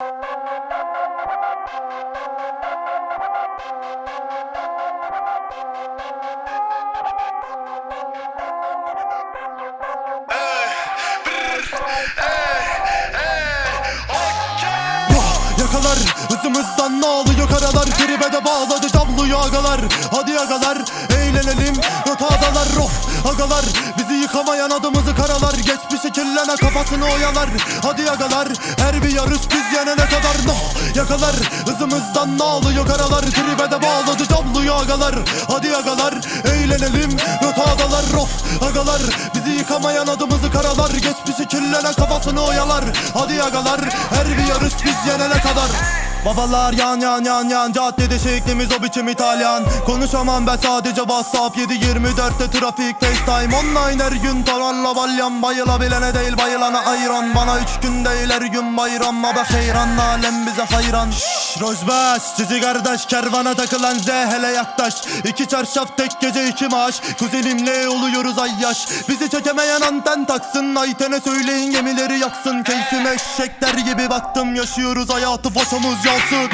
Yakalar hızımızdan ne alıyor karalar? Tribe de bağladı camlıyor agalar Hadi agalar eğlenelim. Rotadalar roh agalar Bizi yıkamayan adımızı karalar. Geçmişi kirlene kafasını oyalar Hadi agalar her bir yarış biz yenene kadar. Noh Yakalar hızımızdan ne alıyor karalar Tribe de bağladı camlıyor agalar Hadi agalar eğlenelim Rotadalar roh agalar Bizi yıkamayan adımızı karalar. Geçmişi kirlene kafasını oyalar. Hadi agalar her bir yarış biz yenene kadar Babalar yan yan yan yan. Caddede şeklimiz o biçim İtalyan. Konuşamam ben sadece WhatsApp. 7-24'te trafik FaceTime. Online her gün tavarla balyan Bayılabilene değil bayılana ayran. Bana üç gün değil her gün bayram. Ama heyran alem bize hayran. Şşş Rojbaş Cici kardeş kervana takılan Z hele yaklaş. İki çarşaf tek gece iki maaş. Kuzenimle oluyoruz ay yaş Bizi çekemeyen anten taksın Ayten'e söyleyin gemileri yaksın. Keyfime eşekler gibi baktım Yaşıyoruz hayatı faşamız yansın